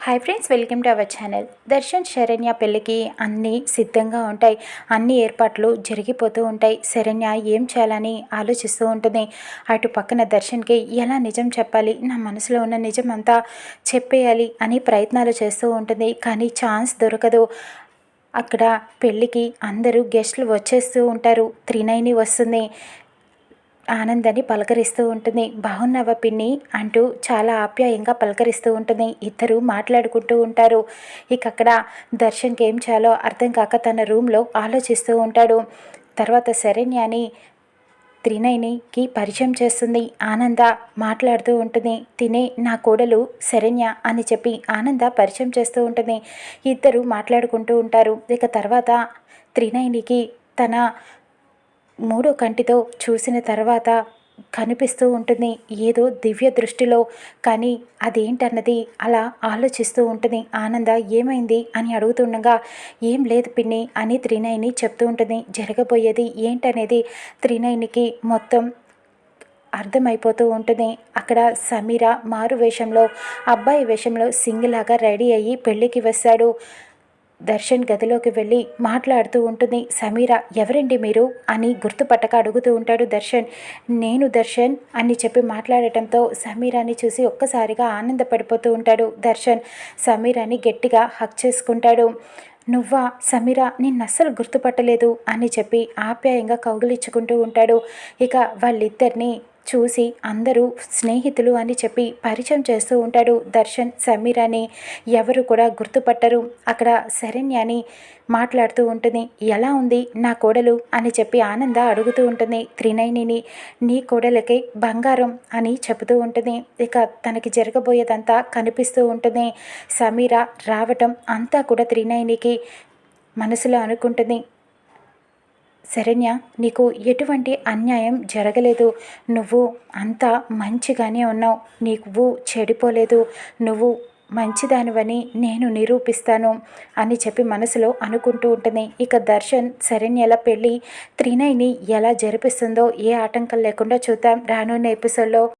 Hi friends welcome to our channel Darshan Saranya పెళ్ళికి అన్నీ సిద్ధంగా ఉంటాయి. అన్ని ఏర్పాట్లు జరిగిపోతూ ఉంటాయి. శరణ్య ఏం చేయాలని ఆలోచిస్తూ ఉంటుంది. అటు పక్కన దర్శన్కి ఎలా నిజం చెప్పాలి? నా మనసులో ఉన్న నిజం అంతా చెప్పేయాలి అని ప్రయత్నాలు చేస్తూ ఉంటుంది. కానీ ఛాన్స్ దొరకదు. అక్కడ పెళ్ళికి అందరూ గెస్టులు వచ్చేస్తూ ఉంటారు. త్రినైని వస్తుంది. ఆనందని పలకరిస్తూ ఉంటుంది. బాగున్నావా పిన్ని? అంటూ చాలా ఆప్యాయంగా పలకరిస్తూ ఉంటుంది. ఇద్దరు మాట్లాడుకుంటూ ఉంటారు. ఇక అక్కడ దర్శన్కి ఏం చేయాలో అర్థం కాక తన రూమ్లో ఆలోచిస్తూ ఉంటాడు. తర్వాత శరణ్యాని త్రినైనికి పరిచయం చేస్తుంది. ఆనంద మాట్లాడుతూ ఉంటుంది. తినే నా కోడలు శరణ్య అని చెప్పి ఆనంద పరిచయం చేస్తూ ఉంటుంది. ఇద్దరు మాట్లాడుకుంటూ ఉంటారు. ఇక తర్వాత త్రినయనికి తన మూడో కంటితో చూసిన తర్వాత కనిపిస్తూ ఉంటుంది ఏదో దివ్య దృష్టిలో. కానీ అదేంటన్నది అలా ఆలోచిస్తూ ఉంటుంది. ఆనంద ఏమైంది? అని అడుగుతుండగా ఏం లేదు పిన్ని అని త్రినయని చెప్తూ ఉంటుంది. జరగబోయేది ఏంటనేది త్రినయనికి మొత్తం అర్థమైపోతూ ఉంటుంది. అక్కడ సమీర మారు వేషంలో అబ్బాయి వేషంలో సింగిలాగా రెడీ అయ్యి పెళ్ళికి వస్తాడు. దర్శన్ గదిలోకి వెళ్ళి మాట్లాడుతూ ఉంటుంది సమీర ఎవరండి మీరు? అని గుర్తుపట్టక అడుగుతూ ఉంటాడు దర్శన్. నేను దర్శన్ అని చెప్పి మాట్లాడటంతో సమీరాని చూసి ఒక్కసారిగా ఆనందపడిపోతూ ఉంటాడు దర్శన్. సమీరాని గట్టిగా హక్ చేసుకుంటాడు. నువ్వా సమీర నిన్ను అస్సలు గుర్తుపట్టలేదు అని చెప్పి ఆప్యాయంగా కౌగులించుకుంటూ ఉంటాడు. ఇక వాళ్ళిద్దరినీ చూసి అందరూ స్నేహితులు అని చెప్పి పరిచయం చేస్తూ ఉంటాడు దర్శన్ సమీర్ అని. ఎవరు కూడా గుర్తుపట్టరు. అక్కడ శరణ్య అని మాట్లాడుతూ ఉంటుంది. ఎలా ఉంది? నా కోడలు? అని చెప్పి ఆనంద అడుగుతూ ఉంటుంది. త్రినైనిని నీ కోడలకి బంగారం అని చెబుతూ ఉంటుంది. ఇక తనకి జరగబోయేదంతా కనిపిస్తూ ఉంటుంది. సమీర రావటం అంతా కూడా త్రినైనికి మనసులో అనుకుంటుంది. శరణ్య నీకు ఎటువంటి అన్యాయం జరగలేదు. నువ్వు అంతా మంచిగానే ఉన్నావు. నీకు చెడిపోలేదు. నువ్వు మంచిదానివని నేను నిరూపిస్తాను అని చెప్పి మనసులో అనుకుంటూ ఉంటుంది. ఇక దర్శన్ శరణ్యల పెళ్ళి త్రినైని ఎలా జరిపిస్తుందో ఏ ఆటంకం లేకుండా చూద్దాం. రానున్న ఎపిసోడ్లో